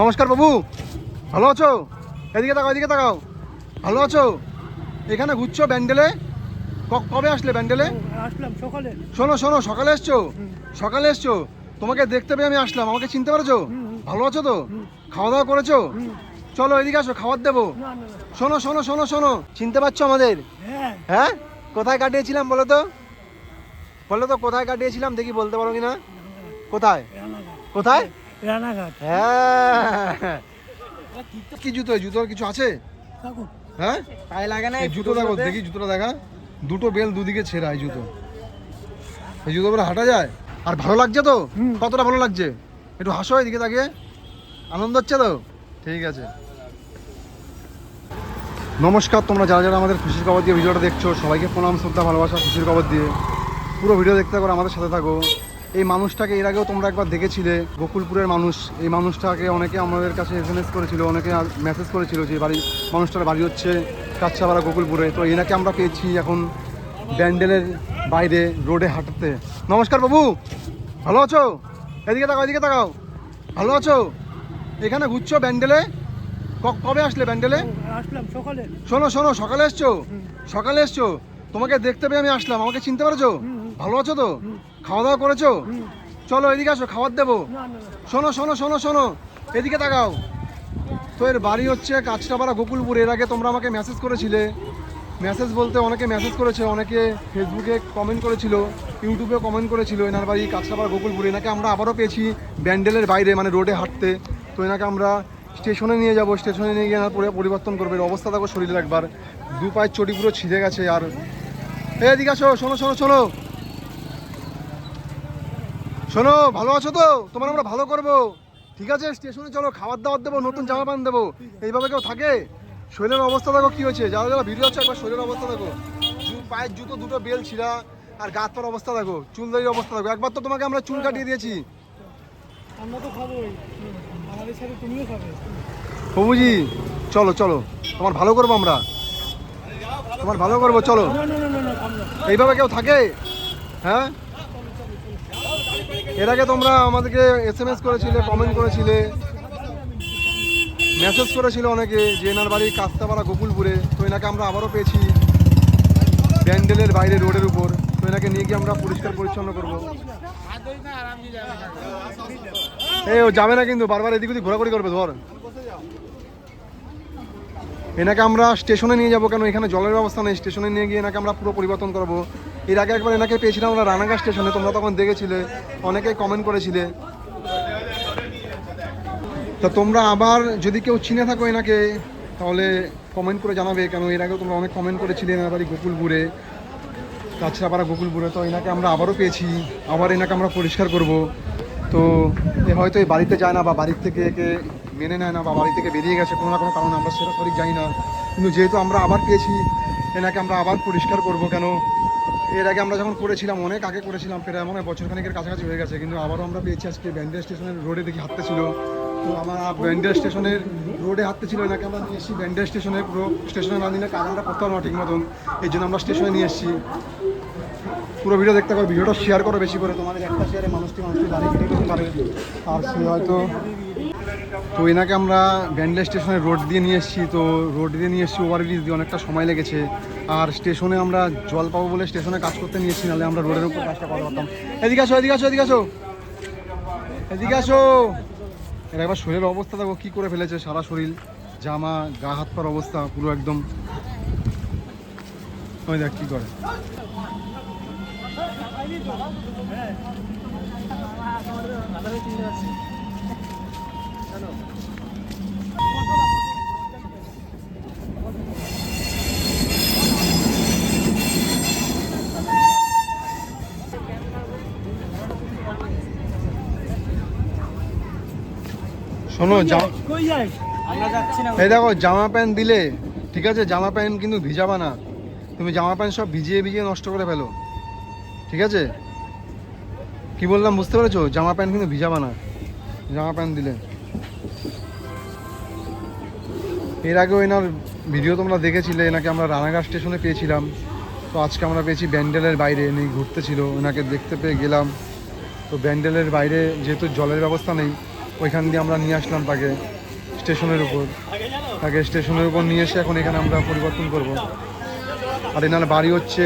নমস্কার বাবু ভালো আছো? এদিকে তাকাও এদিকে তাকাও। ভালো আছো? এখানে ঘুরছো ব্যান্ডেলে? কবে আসলে ব্যান্ডেলে? আসলাম সকালে। শোনো শোনো সকালে এসছো? সকালে এসছো? তোমাকে দেখতে পেয়ে আমি আসলাম। আমাকে চিনতে পারছ। ভালো আছো তো? খাওয়া দাওয়া করেছ? চলো এদিকে আসো খাবার দেবো। শোনো শোনো শোনো শোনো। চিনতে পারছ আমাদের? হ্যাঁ। হ্যাঁ? কোথায় কাটিয়েছিলাম বলো তো? বলো তো কোথায় কাটিয়েছিলাম? দেখি বলতে পারো কি না কোথায় কোথায়? রানাঘাট। হ্যাঁ। কি জুতো? জুতোর কিছু আছে? হ্যাঁ? পায়ে লাগে না এই জুতো দেখো দেখি জুতোটা দেখা। দুটো বেল দুদিকে ছেঁড়া এই জুতো। এই জুতো পরে হাঁটা যায়? আর ভালো লাগছে তো? হুম। কতটা ভালো লাগছে? একটু হাসো এদিকে তাকিয়ে। আনন্দ হচ্ছে তো? ঠিক আছে। নমস্কার তোমরা যারা যারা আমাদের খুশির খবর দিয়ে ভিডিওটা দেখছ সবাইকে প্রণাম শ্রদ্ধা ভালোবাসা খুশির খবর দিয়ে। পুরো ভিডিও দেখতে থাকো আমাদের সাথে থাকো। এই মানুষটাকে এর আগেও তোমরা একবার দেখেছিলে গোকুলপুরের মানুষ। এই মানুষটাকে অনেকে আমাদের কাছে এস এম এস করেছিল অনেকে মেসেজ করেছিল যে বাড়ি মানুষটার বাড়ি হচ্ছে কাচ্চাপাড়া গোকুলপুরে। তো এনাকে আমরা পেয়েছি এখন ব্যান্ডেলের বাইরে রোডে হাঁটতে। নমস্কার বাবু ভালো আছো? এদিকে তাকাও এদিকে তাকাও। ভালো আছো? এখানে ঘুরছো ব্যান্ডেলে? কবে আসলে ব্যান্ডেলে? আসলাম সকালে। শোনো শোনো সকালে এসছো? সকালে এসছো? তোমাকে দেখতে পেয়ে আমি আসলাম। আমাকে চিনতে পারছ। ভালো আছো তো? খাওয়া দাওয়া করেছ? চলো এদিকে আসো, খাবার দেবো। শোনো শোনো শোনো শোনো। এদিকে তাকাও। তো এর বাড়ি হচ্ছে কাছটাপাড়া গোকুলপুর। এর আগে তোমরা আমাকে মেসেজ করেছিলে। মেসেজ বলতে অনেকে মেসেজ করেছে, অনেকে ফেসবুকে কমেন্ট করেছিল ইউটিউবে কমেন্ট করেছিল, এনার বাড়ি কাছটাপাড়া গোকুলপুর। এনাকে আমরা আবারও পেয়েছি ব্যান্ডেলের বাইরে মানে রোডে হাঁটতে। তো এনাকে আমরা স্টেশনে নিয়ে যাব। স্টেশনে নিয়ে গিয়ে এনার পরে পরিবর্তন করবে। এর অবস্থা দেখো শরীরে একবার। দু পায়ের চটি পুরো ছিঁড়ে গেছে আর এদিকে আসো, শোনো শোনো শোনো। শোনো ভালো আছো তো তোমার আমরা ভালো করব ঠিক আছে স্টেশনে চলো খাবার দাবার দেবো নতুন জামা প্যান্ট দেবো এইভাবে কেউ থাকে শরীরের অবস্থা দেখো কি হয়েছে যারা যারা ভিডিও হচ্ছে একবার শরীরের অবস্থা দেখো পায়ের জুতো দুটো বেল ছিঁড়া আর গাত পার অবস্থা দেখো চুল দাড়ির অবস্থা দেখো একবার তো তোমাকে আমরা চুল কাটিয়ে দিয়েছি আমরা তো খাবোই আমাদের সাথে তুমিও খাবে প্রভুজি চলো চলো তোমার ভালো করব আমরা তোমার ভালো করব চলো এইভাবে কেউ থাকে হ্যাঁ এর আগে তোমরা আমাদেরকে এস এম এস করেছিলে কমেন্ট করেছিলে মেসেজ করেছিল অনেকে যে এনার বাড়ি কাস্তাপাড়া গোকুলপুরে, তো এনাকে আমরা আবারও পেয়েছি ব্যান্ডেলের বাইরে রোডের উপর। তো এনাকে নিয়ে গিয়ে আমরা পরিষ্কার পরিচ্ছন্ন করব। এই, ও যাবে না কিন্তু, বারবার এদিক ওদিক ঘোরাঘুরি করবে, ধর। এনাকে আমরা স্টেশনে নিয়ে যাব কেন? এখানে জলের ব্যবস্থা নেই, স্টেশনে নিয়ে গিয়ে এনাকে আমরা পুরো পরিবর্তন করব। এর আগে একবার এনাকে পেয়েছিলাম আমরা রানাঘাট স্টেশনে, তোমরা তখন দেখেছিলে, অনেকেই কমেন্ট করেছিলে। তা তোমরা আবার যদি কেউ চিনে থাকো এনাকে, তাহলে কমেন্ট করে জানাবে, কেন এর আগেও তোমরা অনেক কমেন্ট করেছিলে এনার বাড়ি গোকুলপুরে। কাছড়াপাড়া গোকুলপুরে তো এনাকে আমরা আবারও পেয়েছি, আবার এনাকে আমরা পরিষ্কার করব। তো এ হয়তো এই বাড়িতে যায় না বা বাড়ির থেকে একে মেনে নেয় না বা বাড়ি থেকে বেরিয়ে গেছে, কোনো না কোনো কারণে, আমরা সেটা সঠিক যাই না। কিন্তু যেহেতু আমরা আবার পেয়েছি, এনাকে আমরা আবার পরিষ্কার করব কেন? এর আগে আমরা যখন করেছিলাম, অনেক আগে করেছিলাম, প্রায় মনে বছরখানেকের কাছাকাছি হয়ে গেছে, কিন্তু আবারও আমরা পেয়েছি আজকে। ব্যান্ডেল স্টেশনের রোডে দেখি হাঁটতে ছিল তো আমার ব্যান্ডেল স্টেশনের রোডে হাঁটতে ছিল এনাকে আমরা নিয়ে এসেছি। ব্যান্ডেল স্টেশনে পুরো স্টেশনে না নিলে কারণটা করতে পারব না ঠিক মতন। এই জন্য আমরা স্টেশনে নিয়ে এসেছি। পুরো ভিডিও দেখতে পারো, ভিডিওটা শেয়ার করো বেশি করে। তোমাদের একটা শেয়ারে মানুষটি মানুষটি দাঁড়িয়ে পারে। আর সে হয়তো তো এনাকে আমরা ব্যান্ডেল স্টেশনে রোড দিয়ে নিয়ে এসেছি, তো রোড দিয়ে নিয়ে এসেছি ওভারব্রিজ দিয়ে অনেকটা সময় লেগেছে। আর স্টেশনে আমরা জল পাবো বলে স্টেশনে কাজ করতে নিয়েছি, নাহলে আমরা রোডের উপর কাজটা করতে পারতাম এদিকে আসো এদিকে আসো এদিকে আসো। এদিকে আসো। এর একবার শরীরের অবস্থা দেখো, কী করে ফেলেছে সারা শরীর। জামা, গা, হাত, পার অবস্থা পুরো একদম। ওই দেখ কী করে। শোনো জামা কই যাই আমরা যাচ্ছি না। এই দেখো জামা প্যান্ট দিলে ঠিক আছে? জামা প্যান্ট কিন্তু ভিজাবা না। তুমি জামা প্যান্ট সব ভিজিয়ে ভিজিয়ে নষ্ট করে ফেলো। ঠিক আছে? কি বললাম বুঝতে পেরেছ? জামা প্যান্ট কিন্তু ভিজাবা না। জামা প্যান্ট দিলে। এর আগেও এনার ভিডিও তোমরা দেখেছিলে, এনাকে আমরা রানাঘাট স্টেশনে পেয়েছিলাম। তো আজকে আমরা পেয়েছি ব্যান্ডেলের বাইরে এনে ঘুরতে ছিল, ওনাকে দেখতে পেয়ে গেলাম। তো ব্যান্ডেলের বাইরে যেহেতু জলের ব্যবস্থা নেই, ওইখান দিয়ে আমরা নিয়ে আসলাম তাকে স্টেশনের উপর। তাকে স্টেশনের উপর নিয়ে এসে এখন এখানে আমরা পরিবর্তন করব। আর এনার বাড়ি হচ্ছে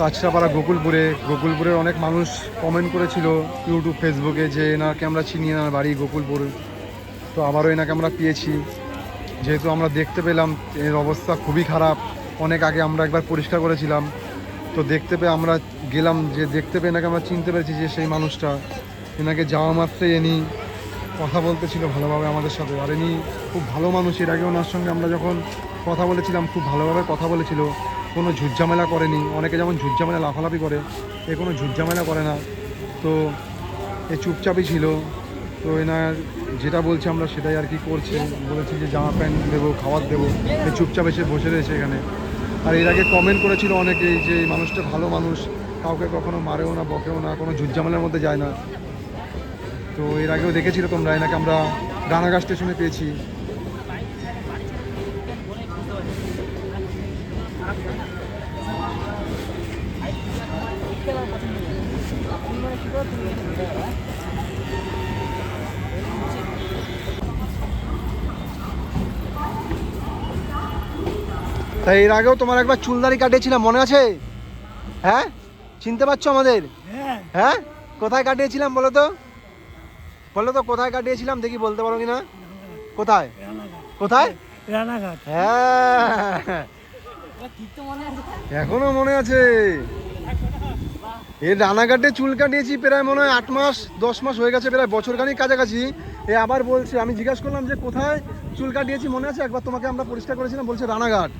কাছড়াপাড়া গোকুলপুরে। গোকুলপুরের অনেক মানুষ কমেন্ট করেছিল ইউটিউব ফেসবুকে যে এনাকে আমরা চিনি, এনার বাড়ি গোকুলপুর। তো আবারও এনাকে আমরা পেয়েছি। যেহেতু আমরা দেখতে পেলাম এর অবস্থা খুবই খারাপ, অনেক আগে আমরা একবার পরিষ্কার করেছিলাম। তো দেখতে পেয়ে আমরা গেলাম যে দেখতে পেয়ে এনাকে আমরা চিনতে পেরেছি যে সেই মানুষটা। এনাকে যাওয়া মাত্রই এনি কথা বলতেছিল ভালোভাবে আমাদের সাথে। আর ইনি খুব ভালো মানুষ, এর আগে ওনার সঙ্গে আমরা যখন কথা বলেছিলাম, খুব ভালোভাবে কথা বলেছিল। কোনো ঝুটঝামেলা করেনি। অনেকে যেমন ঝুটঝামেলা, লাফালাফি করে, এ কোনো ঝুটঝামেলা করে না। তো এ চুপচাপই ছিল। তো এনার যেটা বলছে আমরা সেটাই আর কি করছে। বলেছি যে জামা প্যান্ট দেবো, খাবার দেবো। চুপচাপ এসে বসে রয়েছে এখানে। আর এর আগে কমেন্ট করেছিল অনেকেই যে এই মানুষটা ভালো মানুষ, কাউকে কখনো মারেও না, বকেও না, কোনো ঝুটঝামেলার মধ্যে যায় না। তো এর আগেও দেখেছিল তোমরা, এনাকে আমরা রানাঘাট স্টেশনে পেয়েছি। তাই এর আগেও তোমার একবার চুলদারি কাটিয়েছিলাম মনে আছে? হ্যাঁ? চিনতে পারছ আমাদের? হ্যাঁ। হ্যাঁ? কোথায় কাটিয়েছিলাম বলো তো? বলো তো কোথায় কাটিয়েছিলাম দেখি বলতে পারো কি না কোথায় কোথায়? রানাঘাট। হ্যাঁ। এখনও মনে আছে। এই রানাঘাটে চুল কাটিয়েছি প্রায় মনে হয় আট মাস দশ মাস হয়ে গেছে প্রায় বছর খানিক কাছাকাছি। এ আবার বলছে আমি জিজ্ঞাসা করলাম যে কোথায় চুল কাটিয়েছি মনে আছে? একবার তোমাকে আমরা পরিষ্কার করেছিলাম বলছে রানাঘাট।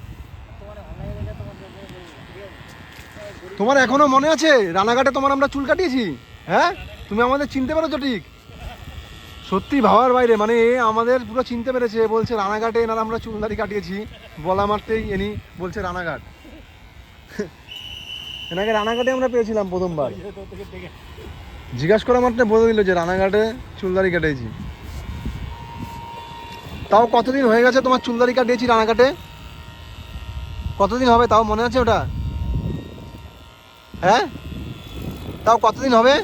তোমার এখনও মনে আছে? রানাঘাটে তোমার আমরা চুল কাটিয়েছি? হ্যাঁ? তুমি আমাদের চিনতে পেরেছ ঠিক? সত্যি ভাবার বাইরে মানে আমাদের পুরো চিনতে পেরেছে, বলছে রানাঘাটে এনারা আমরা চুল চুলদারি কাটিয়েছি, বলা মারতেই এনি বলছে রানাঘাট। এনাকে রানাঘাটে আমরা পেয়েছিলাম প্রথমবার। জিজ্ঞাসা করা মাত্র বলে দিল যে রানাঘাটে চুলদারি কাটিয়েছি। তাও কতদিন হয়ে গেছে তোমার চুলদারি কাটিয়েছি রানাঘাটে? কতদিন হবে তাও মনে আছে ওটা? হ্যাঁ? তাও কতদিন হবে?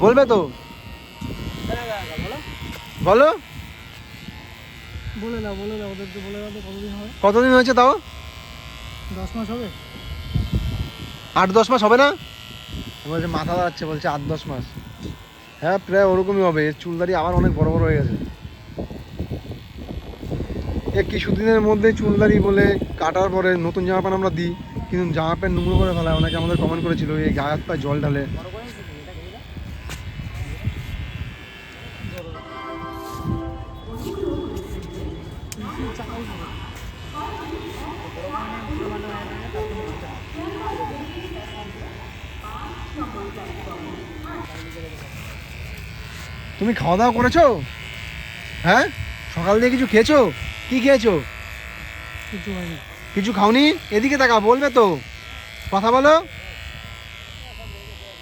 বলবে তো। বলো। বলে দাও বলে দাও ওদেরকে বলে দাও কতদিন হবে। কতদিন হয়েছে তাও? দশ মাস হবে। আট দশ মাস হবে না? বলছে মাথা দাঁড়াচ্ছে বলছে আট দশ মাস। হ্যাঁ প্রায় ওরকমই হবে। এর চুলদারি আবার অনেক বড় বড় হয়ে গেছে। এ কিছুদিনের মধ্যে চুলদারি বলে কাটার পরে নতুন জামা প্যান্ট আমরা দিই। কিন্তু জামা প্যান্ট নোংরা করে ফেলায়, অনেকে আমাদের কমেন্ট করেছিল, এই গায়ে হাত পায়ে জল ঢালে। তুমি খাওয়া দাওয়া করেছ? হ্যাঁ? সকাল দিয়ে কিছু খেয়েছো? কি খেয়েছো? কিছু হয়নি। কিছু খাওনি? এদিকে তাকাও বলবে তো। কথা বলো।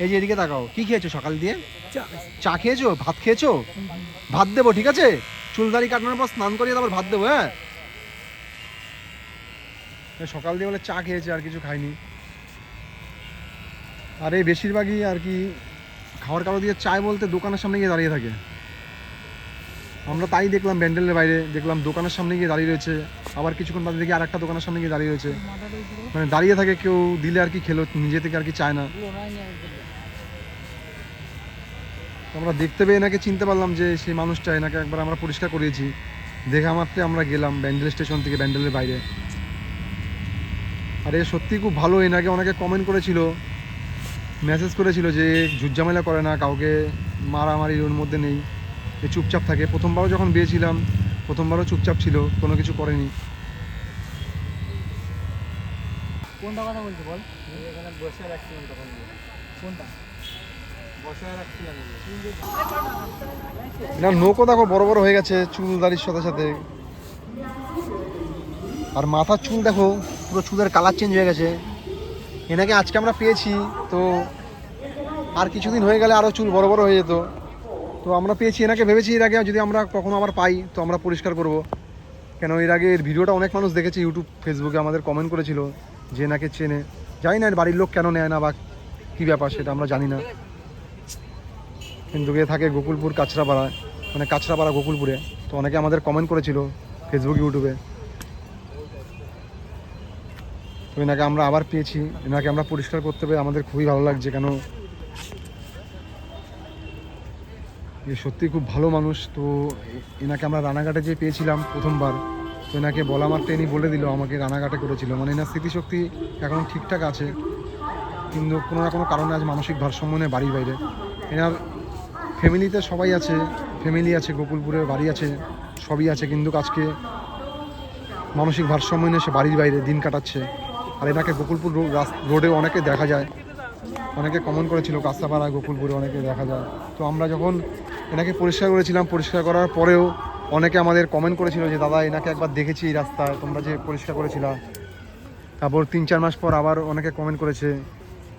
এই যে এদিকে তাকাও কি খেয়েছো সকাল দিয়ে? চা। খেয়েছো? ভাত খেয়েছো? ভাত দেবো ঠিক আছে? চুলদারি কাটানোর পর স্নান করিয়ে তারপর ভাত দেবো হ্যাঁ? সকাল দিয়ে বলে চা খেয়েছে আর কিছু খাইনি। আর এই বেশিরভাগই আর কি খাওয়ার কারও দিয়ে চায় বলতে দোকানের সামনে গিয়ে দাঁড়িয়ে থাকে। আমরা তাই দেখলাম ব্যান্ডেলের বাইরে, দেখলাম দোকানের সামনে গিয়ে দাঁড়িয়ে রয়েছে। আবার কিছুক্ষণ বাদে দেখি আর একটা দোকানের সামনে গিয়ে দাঁড়িয়ে রয়েছে। মানে দাঁড়িয়ে থাকে কেউ, দিলে আর কি খেলো, নিজে থেকে আর কি চায় না। আমরা দেখতে পেয়ে এনাকে চিনতে পারলাম যে সেই মানুষটা এনাকে একবার আমরা পরিষ্কার করিয়েছি। দেখা মাত্রে আমরা গেলাম ব্যান্ডেল স্টেশন থেকে ব্যান্ডেলের বাইরে। আর এ সত্যি খুব ভালো, এনাকে অনেকে কমেন্ট করেছিল মেসেজ করেছিল যে ঝুটঝামেলা করে না, কাউকে মারামারির ওর মধ্যে নেই। চুপচাপ থাকে। প্রথমবারও যখন বিয়েছিলাম প্রথমবারও চুপচাপ ছিল কোনো কিছু করেনি। কোনটা কথা বলছো বল? এখানে বসে রাখছিলাম তখন। কোনটা? না নৌকো দেখো বড় বড় হয়ে গেছে চুল দাড়ির সাথে সাথে। আর মাথার চুল দেখো পুরো চুলের কালার চেঞ্জ হয়ে গেছে। এনাকে আজকে আমরা পেয়েছি তো আর কিছুদিন হয়ে গেলে আরও চুল বড় বড় হয়ে যেত। তো আমরা পেয়েছি এনাকে ভেবেছি, এর আগে যদি আমরা কখনো আবার পাই, তো আমরা পরিষ্কার করব। কেন, এর আগে এর ভিডিওটা অনেক মানুষ দেখেছে ইউটিউব ফেসবুকে আমাদের কমেন্ট করেছিল যে এনাকে চেনে। জানি না বাড়ির লোক কেন নেয় না বা কী ব্যাপার সেটা আমরা জানি না। কিন্তু গিয়ে থাকে গোকুলপুর কাছড়াপাড়া মানে কাছড়াপাড়া গোকুলপুরে। তো অনেকে আমাদের কমেন্ট করেছিল ফেসবুক ইউটিউবে তো এনাকে আমরা আবার পেয়েছি, এনাকে আমরা পরিষ্কার করতে পেরে আমাদের খুবই ভালো লাগছে, কেন এ সত্যি খুব ভালো মানুষ। তো এনাকে আমরা রানাঘাটে যে পেয়েছিলাম প্রথমবার। তো এনাকে বলা মাত্র ইনি বলে দিল আমাকে রানাঘাটে করেছিল। মানে এনার স্মৃতিশক্তি এখন ঠিকঠাক আছে। কিন্তু কোনো না কোনো কারণে আজ মানসিক ভারসাম্য নেই বাড়ির বাইরে। এনার ফ্যামিলিতে সবাই আছে, ফ্যামিলি আছে গোকুলপুরে বাড়ি আছে, সবই আছে। কিন্তু আজকে মানসিক ভারসাম্য নিয়ে সে বাড়ির বাইরে দিন কাটাচ্ছে। আর এনাকে গোকুলপুর রোডে অনেকে দেখা যায়। অনেকে কমন করেছিল কাস্তাপাড়া গোকুলপুরে অনেকে দেখা যায়। তো আমরা যখন এনাকে পরিষ্কার করেছিলাম, পরিষ্কার করার পরেও অনেকে আমাদের কমেন্ট করেছিল যে, দাদা, এনাকে একবার দেখেছি এই রাস্তায়, তোমরা যে পরিষ্কার করেছিলা। তারপর তিন চার মাস পর আবার অনেকে কমেন্ট করেছে।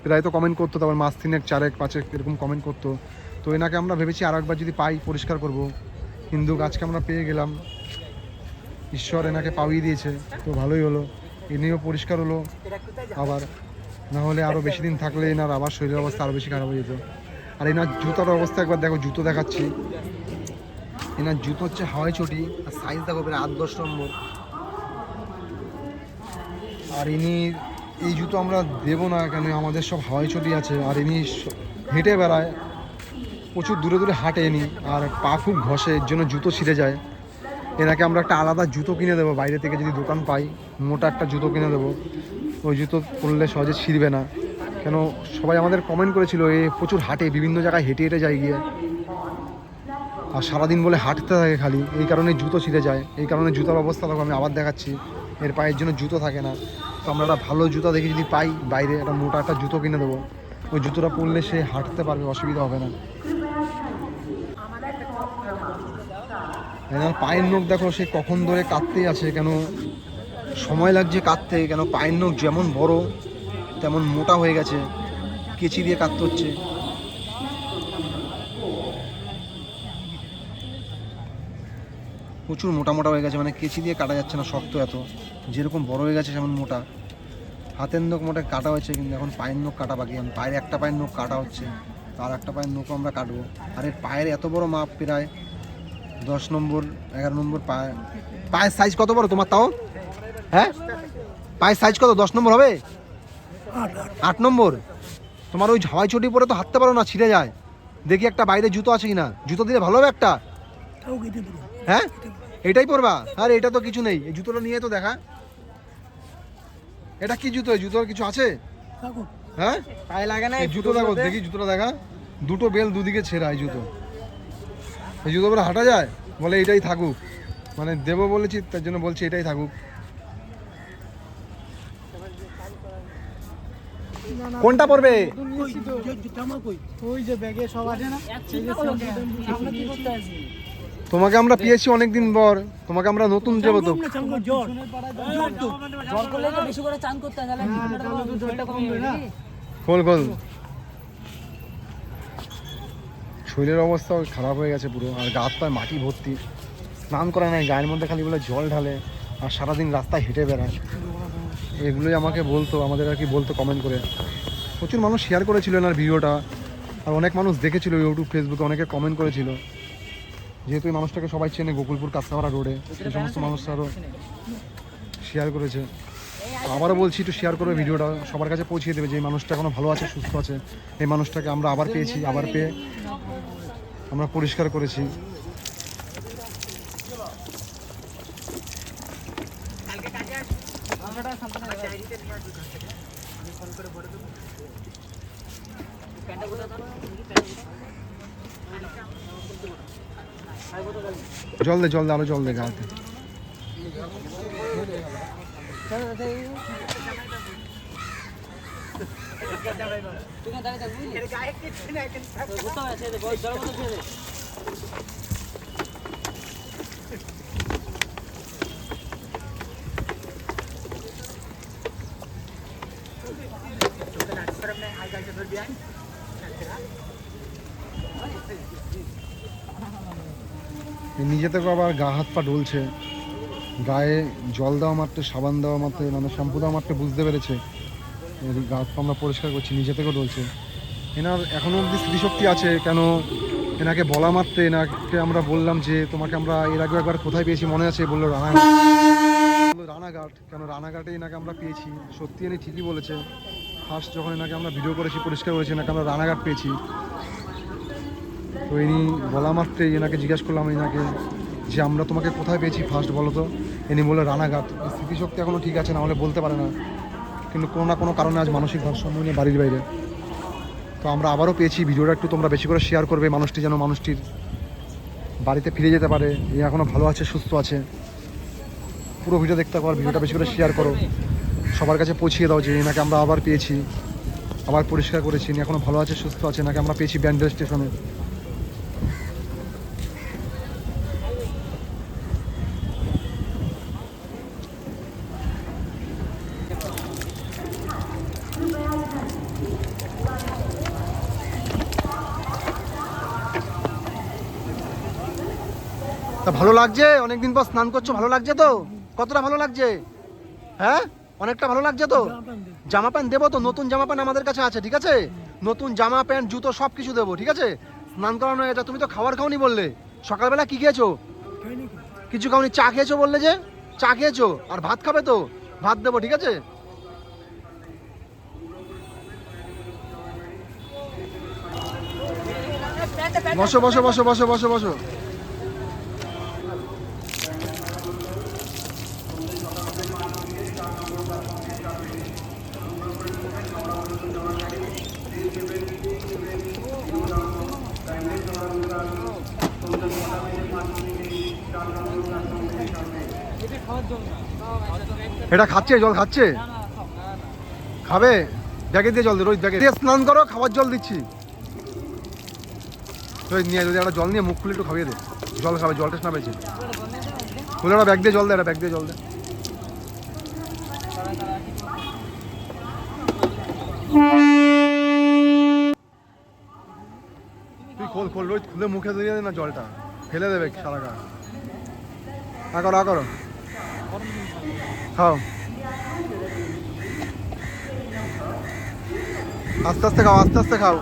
প্রায় তো কমেন্ট করতো, তারপর মাস তিনেক, চারেক, পাঁচেক এরকম কমেন্ট করতো। তো এনাকে আমরা ভেবেছি আর একবার যদি পাই পরিষ্কার করব। কিন্তু গাছকে আমরা পেয়ে গেলাম। ঈশ্বর এনাকে পাওয়িয়ে দিয়েছে, তো ভালোই হলো। ইনিও পরিষ্কার হলো। আবার না হলে আরও বেশি দিন থাকলে এনার আবার শরীরের অবস্থা আরও বেশি খারাপ হয়ে যেত। আর এনার জুতার অবস্থা একবার দেখো, জুতো দেখাচ্ছি। এনার জুতো হচ্ছে হাওয়াই চটি, আর সাইজ দেখো প্রায় আট দশ নম্বর। আর ইনি, এই জুতো আমরা দেবো না, কেন আমাদের সব হাওয়াই চটি আছে। আর ইনি হেঁটে বেড়ায়। প্রচুর দূরে দূরে হাঁটে এনি আর পা খুব ঘষে, এর জন্য জুতো ছিঁড়ে যায়। এনাকে আমরা একটা আলাদা জুতো কিনে দেবো, বাইরে থেকে যদি দোকান পাই, মোটা একটা জুতো কিনে দেবো। ওই জুতো পরলে সহজে ছিঁড়বে না। কেন সবাই আমাদের কমেন্ট করেছিল, এ, প্রচুর হাঁটে, বিভিন্ন জায়গায় হেঁটে হেঁটে যায় গিয়ে। আর সারাদিন বলে হাঁটতে থাকে খালি, এই কারণে জুতো ছিঁড়ে যায়, এই কারণে জুতার অবস্থা দেখো, আমি আবার দেখাচ্ছি, এর পায়ের জন্য জুতো থাকে না। তো আমরা একটা ভালো জুতো দেখে যদি পাই বাইরে, একটা মোটা একটা জুতো কিনে দেবো, ওই জুতোটা পরলে সে হাঁটতে পারবে, অসুবিধা হবে না। পায়ের নখ দেখো, সে কখন ধরে কাঁদতেই আছে, কেন সময় লাগছে কাঁদতে, কেন পায়ের নখ যেমন বড় তেমন মোটা হয়ে গেছে, কেচি দিয়ে কাটতে হচ্ছে। প্রচুর মোটা মোটা হয়ে গেছে মানে কেচি দিয়ে কাটা যাচ্ছে না, শক্ত এত। যেরকম বড় হয়ে গেছে সেমন মোটা। হাতের নখ মোটা কাটা হয়েছে, কিন্তু এখন পায়ের নখ কাটা বাকি। এখন পায়ের একটা পায়ের নখ কাটা হচ্ছে আর একটা পায়ের নখ আমরা কাটবো। আর এর পায়ের এত বড় মাপ প্রায় দশ নম্বর, এগারো নম্বর পায়ে। পায়ের সাইজ কত বড় তোমার তাও? হ্যাঁ? পায়ের সাইজ কত? দশ নম্বর হবে? আট নম্বর। তোমার ওই হাওয়াই চটি পরে তো হাঁটতে পারো না, ছিঁড়ে যায়। দেখি একটা বাইরে জুতো আছে কিনা। জুতো দিলে ভালো হবে একটা? হ্যাঁ? এটাই পরবা? আর, এটা তো কিছু নেই। এই জুতোটা নিয়ে তো দেখা। এটা কি জুতো? জুতোর কিছু আছে? হ্যাঁ? পায়ে লাগে না জুতো দেখো, দেখি জুতোটা দেখা। দুটো বেল দুদিকে ছেঁড়া এই জুতো। এই জুতো পরে হাঁটা যায়? বলে এটাই থাকুক। মানে দেবো বলেছি, তার জন্য বলছি এটাই থাকুক। কোনটা পড়বে? তোমাকে আমরা পেয়েছি অনেকদিন পর। তোমাকে আমরা নতুন দেবো তো খোল খোল। শরীরের অবস্থাও খারাপ হয়ে গেছে পুরো, আর গা হাত পায়ে মাটি ভর্তি। স্নান করে নাই, গায়ের মধ্যে খালি বলে জল ঢালে, আর সারাদিন রাস্তায় হেঁটে বেড়ায়। এগুলোই আমাকে বলতো, আমাদের আর কি বলতো কমেন্ট করে। প্রচুর মানুষ শেয়ার করেছিল এনার ভিডিওটা, আর অনেক মানুষ দেখেছিল ইউটিউব ফেসবুকে অনেকে কমেন্ট করেছিল। যেহেতু এই মানুষটাকে সবাই চেনে গোকুলপুর কাস্তাপাড়া রোডে সেই সমস্ত মানুষরা আরও শেয়ার করেছে। আবারও বলছি, একটু শেয়ার করবে ভিডিওটা, সবার কাছে পৌঁছিয়ে দেবে যে এই মানুষটা এখনও ভালো আছে, সুস্থ আছে। এই মানুষটাকে আমরা আবার পেয়েছি, আবার পেয়ে আমরা পরিষ্কার করেছি। জল দে জল দে আরও জল দে গাতে এই নিজে থেকে আবার গা হাত পা ডলছে। গায়ে জল দেওয়া মাত্র, সাবান দেওয়া মাত্র মানে শ্যাম্পু দেওয়া মাত্র বুঝতে পেরেছে। গা হাত পা আমরা পরিষ্কার করছি, নিজে থেকেও ডলছে। এনার এখনও অবধি স্মৃতিশক্তি আছে, কেন এনাকে বলা মাত্রে, এনাকে আমরা বললাম যে তোমাকে আমরা এর আগে একবার কোথায় পেয়েছি মনে আছে? বলল রানা বলল রানাঘাট, কেন রানাঘাটে এনাকে আমরা পেয়েছি। সত্যি এনে ঠিকই বলেছে। ফার্স্ট যখন এনাকে আমরা ভিডিও করেছি, পরিষ্কার করেছি, এনাকে আমরা রানাঘাট পেয়েছি। ইনি বলা মাত্রেই এনাকে জিজ্ঞেস করলাম, এনাকে যে আমরা তোমাকে কোথায় পেয়েছি ফার্স্ট বলো তো? ইনি বলল, রানাঘাট। স্মৃতিশক্তি এখনও ঠিক আছে, না হলে বলতে পারে না। কিন্তু কোনো না কোনো কারণে আজ মানসিক ভারসাম্য নিয়ে বাড়ির বাইরে। তো আমরা আবারও পেয়েছি, ভিডিওটা একটু তোমরা বেশি করে শেয়ার করবে, মানুষটি যেন মানুষটির বাড়িতে ফিরে যেতে পারে। এ এখনও ভালো আছে, সুস্থ আছে। পুরো ভিডিও দেখতে পারো ভিডিওটা বেশি করে শেয়ার করো। সবার কাছে পৌঁছিয়ে দাও যে এনাকে আমরা আবার পেয়েছি। আবার পরিষ্কার করেছি এখনও ভালো আছে, সুস্থ আছে। এনাকে আমরা পেয়েছি ব্যান্ডেল স্টেশনে। ভালো লাগছে? অনেকদিন পর স্নান করছ, ভালো লাগছে তো? কতটা ভালো লাগছে? হ্যাঁ? অনেকটা ভালো লাগছে তো? জামা প্যান্ট দেবো তো? নতুন জামা প্যান্ট আমাদের কাছে আছে, ঠিক আছে? নতুন জামা, প্যান্ট, জুতো সব কিছু দেবো, ঠিক আছে? স্নান করানো এটা তুমি তো খাবার খাওনি বললে। সকালবেলা কি খেয়েছো? কিছু খাওনি? চা খেয়েছো বললে যে? চা খেয়েছো? আর ভাত খাবে তো? ভাত দেবো, ঠিক আছে? বসো বসো বসো বসো বসো বসো। এটা খাচ্ছে জল খাচ্ছে? খাবে? ব্যাগে দিয়ে জল রোজ ব্যাগে। দিয়ে স্নান করো খাবার জল দিচ্ছি। রোজ নিয়ে যদি একটা জল নিয়ে মুখ খুলে একটু খাইয়ে দে। জল খাবে জল টেস্ট না পেয়েছে। খুলে একটা ব্যাগ দিয়ে জল দে একটা ব্যাগ দিয়ে জল দে। তুই খোল খোল রোজ খুলে মুখে দিয়ে দে না জলটা। ফেলে দেবে সারা গা করো আ করো। খাও। আস্তে আস্তে খাও আস্তে আস্তে খাও।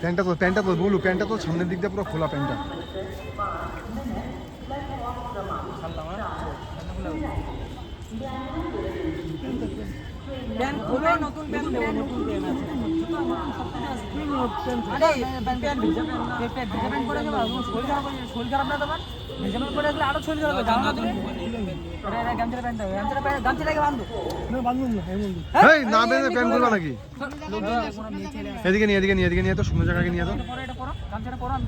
প্যান্টটা তো প্যান্টটা তো বলু প্যান্টটা তো সামনের দিক দিয়ে পুরো খোলা প্যান্টটা। প্যান্ট আরে যাবে জানো না তুমি। প্যান্ট দাও প্যান্ট গামছাটাকে বাঁধো। না না এই না বেঁধে প্যান্ট খুলবা নাকি? এদিকে নিয়ে এদিকে নিয়ে এদিকে নিয়ে তো জায়গাকে নিয়ে তো পরে এটা পরো গামছাটা পরো আমি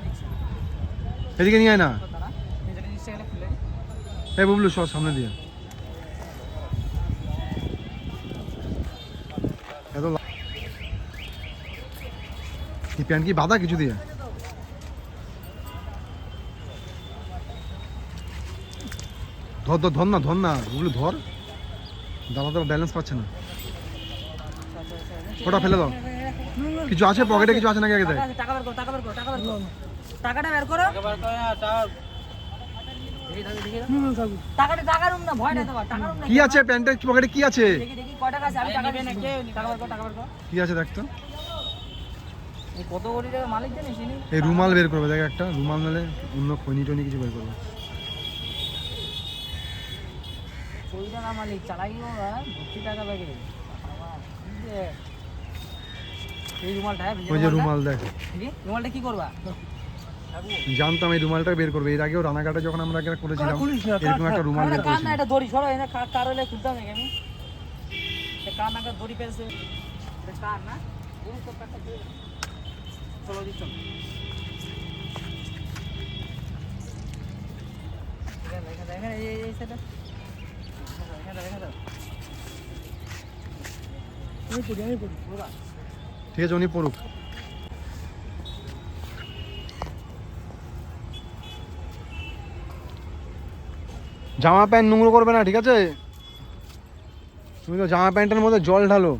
এদিকে নিয়ে আয় না। এই বুবলু সব সামনে দিয়ে। এত লা- প্যান্ট কি বাঁধা কিছু দিয়ে? ধর ধর ধর না ধর না। বুবলু ধর। দাদা তো ব্যালেন্স পাচ্ছে না। ওটা ফেলে দাও। কিছু আছে? পকেটে কিছু আছে নাকি আগে দেখ। টাকা বের করো টাকা বের করো টাকা বের করো। টাকাটা বের করো। দেখি, দেখি, দেখি টাকাটা টাকা রুম না ভয় নাই টাকা রুম না কি আছে? প্যান্টের পকেটে কি আছে? দেখি দেখি কয় টাকা আছে? আমি টাকা দিচ্ছি। টাকা বের করো টাকা বের করো। কি আছে দেখ তো। এই কত কোটি টাকা মালিক জানিস এই রুমাল বের করবে দেখ একটা। রুমাল নালে অন্য খনি টনি কিছু বের করবে। কোটি টাকা মালিক চালাই গো হ্যাঁ ভর্তি টাকা যে। এই রুমালটা হ্যাঁ, ওই যে রুমাল দেখ রুমালটা কি করবা জানতাম এই রুমালটা বের করবে এর আগেও রানাঘাটে যখন আমরা একটা করেছিলাম এরকম একটা রুমাল বের কার না করেছিলাম এটা দড়ি সরো এনে কার কার হলে খুলতাম নাকি আমি এটা কার না কার দড়ি পেয়েছে এটা কার না তো কারটা চলো দিচ্ছ এখানে এখানে এই এই সেটা এখানে এখানে দাও আমি পড়ি আমি পড়ি বাবা ঠিক আছে, উনি পড়ুক। জামা প্যান্ট নোংরো করবে না, ঠিক আছে? তুমি তো জামা প্যান্টের মধ্যে জল ঢালো।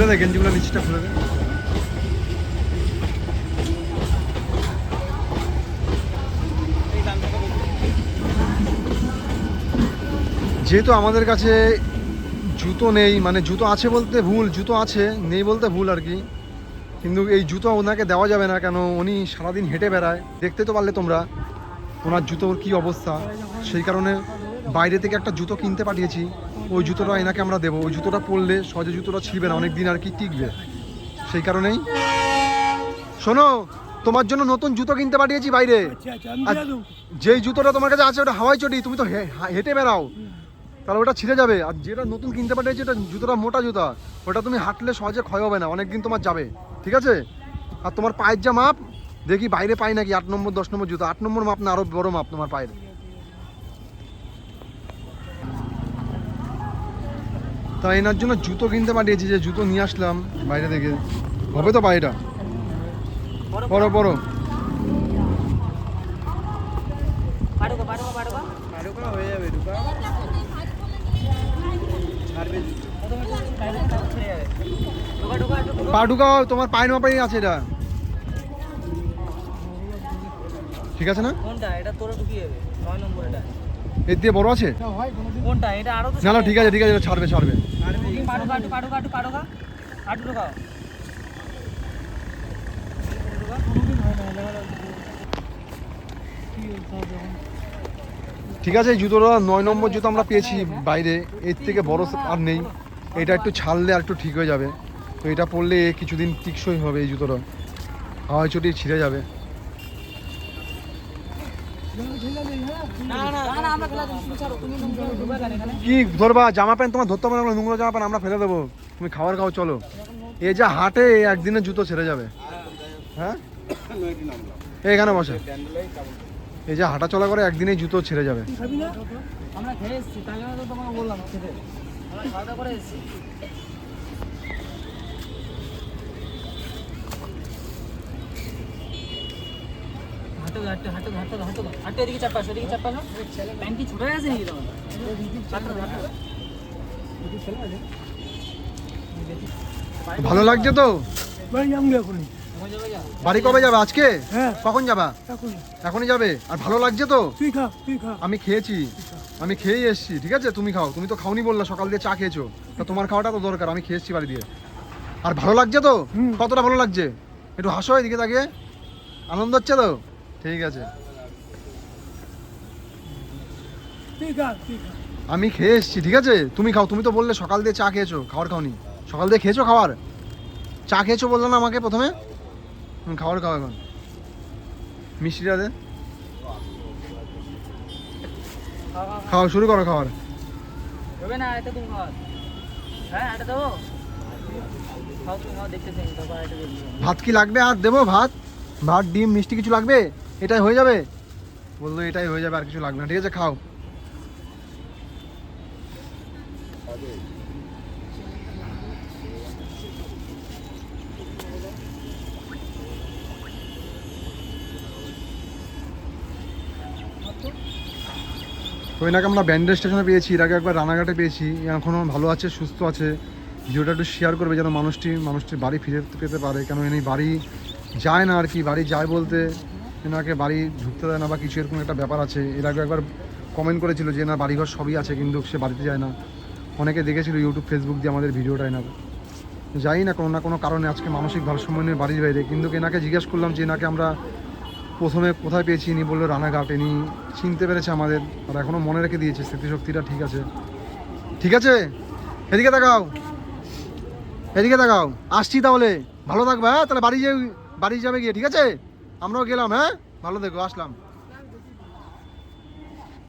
খুলে দে, গেঞ্জিগুলো নিচটা খুলে দে। যেহেতু আমাদের কাছে জুতো নেই মানে জুতো আছে বলতে ভুল, জুতো আছে, নেই বলতে ভুল আর কি। কিন্তু এই জুতো ওনাকে দেওয়া যাবে না, কেন উনি সারাদিন হেঁটে বেড়ায়। দেখতে তো পারলে তোমরা, ওনার জুতোর কী অবস্থা। সেই কারণে বাইরে থেকে একটা জুতো কিনতে পাঠিয়েছি। ওই জুতোটা এনাকে আমরা দেবো। ওই জুতোটা পরলে সহজে জুতোটা ছিঁড়বে না অনেক দিন আর কি টিকবে। সেই কারণেই। শোনো তোমার জন্য নতুন জুতো কিনতে পাঠিয়েছি বাইরে। আচ্ছা আচ্ছা যেই জুতোটা তোমার কাছে আছে ওটা হাওয়াই চটি তুমি তো হেঁটে বেড়াও। তাহলে ওটা ছিঁড়ে যাবে। আর যেটা নতুন কিনতে পাঠিয়েছি ওটা জুতোটা মোটা জুতা। ওটা তুমি হাঁটলে সহজে ক্ষয় হবে না অনেকদিন তোমার যাবে। ঠিক আছে? আর তোমার পায়ের যা মাপ দেখি বাইরে পাই নাকি আট নম্বর দশ নম্বর জুতো। আট নম্বর মাপ না আরও বড় মাপ তোমার পায়ের। তাই এনার জন্য জুতো কিনতে পাঠিয়েছি, যে জুতো নিয়ে আসলাম বাইরে থেকে। হবে তো বাইরেটা বড় বড়। পা ঢুকাও, তোমার পায়ের মাপাই আছে এটা। ঠিক আছে না? কোনটা? এটা তোরা ঢুকিয়ে যাবে নয় নম্বর এটা। এর দিয়ে বড় আছে? তা কোনটা? এটা আরও না না ঠিক আছে ঠিক আছে এটা ছাড়বে ছাড়বে। ঠিক আছে এই জুতোটা নয় নম্বর জুতো আমরা পেয়েছি বাইরে। এর থেকে বড় আর নেই। এটা একটু ছাড়লে আর একটু ঠিক হয়ে যাবে। তো এটা পরলে কিছুদিন টিকসই হবে এই জুতোটা। হাওয়াই চটি ছিঁড়ে যাবে। কি ধরবা? জামা প্যান্ট তোমার ধরতে হবে না আমরা নোংরা জামা প্যান্ট আমরা ফেলে দেবো। তুমি খাবার খাও চলো। এ যা হাটে একদিনের জুতো ছেড়ে যাবে। হ্যাঁ? এখানে বসে। এই যে হাঁটা চলা করে একদিনেই জুতো ছেড়ে যাবে। আমরা খেয়ে এসেছি তাই জন্য তো তোমাকে বললাম খেতে। আমরা খাওয়া দাওয়া করে এসেছি। হাঁটো হাঁটো হাঁটো হাঁটো হাঁটো হাঁটো। এদিকে এদিকে চার পাশে প্যান্ট কি ছোট হয়ে গেছে নাকি তোমার? হাঁটো হাঁটো ভালো লাগছে তো? বাড়ি কবে যাবে? আজকে? হ্যাঁ। কখন যাবা? এখনই। যাবে? আর ভালো লাগছে তো? তুই খা তুই খা। আমি খেয়েছি। আমি খেয়েই এসেছি ঠিক আছে? তুমি খাও। তুমি তো খাওনি বললা সকাল দিয়ে চা খেয়েছো। তা তোমার খাওয়াটা তো দরকার আমি খেয়েছি বাড়ি দিয়ে। আর ভালো লাগছে তো? হুম। কতটা ভালো লাগছে? একটু হাসো এদিকে তাকে আনন্দ হচ্ছে তো? ঠিক আছে। আমি খেয়ে এসেছি ঠিক আছে? তুমি খাও তুমি তো বললে সকাল দিয়ে চা খেয়েছো খাবার খাওনি। সকাল দিয়ে খেয়েছো খাবার? চা খেয়েছো বললে না আমাকে প্রথমে? খাবার খাও এখন। মিষ্টিটা দে। খাও শুরু করো খাবার। না এটা তুমি হ্যাঁ এটা দেবো। ভাত কি লাগবে? আর দেবো ভাত? ভাত ডিম মিষ্টি কিছু লাগবে? এটাই হয়ে যাবে? বলল এটাই হয়ে যাবে, আর কিছু লাগবে না। ঠিক আছে, খাও। তো এনাকে আমরা ব্যান্ডেল স্টেশনে পেয়েছি, এর আগে একবার রানাঘাটে পেয়েছি এখনও ভালো আছে, সুস্থ আছে। ভিডিওটা একটু শেয়ার করবে যেন মানুষটি, মানুষটির বাড়ি ফিরে পেতে পারে, কেন এনে বাড়ি যায় না আর কি, বাড়ি যায় বলতে এনাকে বাড়ি ঢুকতে দেয় না বা কিছু এরকম একটা ব্যাপার আছে। এর আগে একবার কমেন্ট করেছিল যে না বাড়িঘর সবই আছে, কিন্তু সে বাড়িতে যায় না। অনেকে দেখেছিল ইউটিউব ফেসবুক দিয়ে আমাদের ভিডিওটা এনার। যাই না কোনো না কোনো কারণে আজকে মানসিক ভারসাম্য নিয়ে বাড়ির বাইরে, কিন্তু এনাকে জিজ্ঞেস করলাম যে এনাকে আমরা প্রথমে কোথায় পেয়েছি, ইনি বলল রানাঘাট। ইনি চিনতে পেরেছে আমাদের, আর এখনও মনে রেখে দিয়েছে, স্মৃতিশক্তিটা ঠিক আছে। ঠিক আছে? এদিকে তাকাও। এদিকে তাকাও। আসছি তাহলে। ভালো থাকবে হ্যাঁ? তাহলে বাড়ি যাবে বাড়ি যাবে গিয়ে, ঠিক আছে? আমরাও গেলাম হ্যাঁ? ভালো দেখো আসলাম।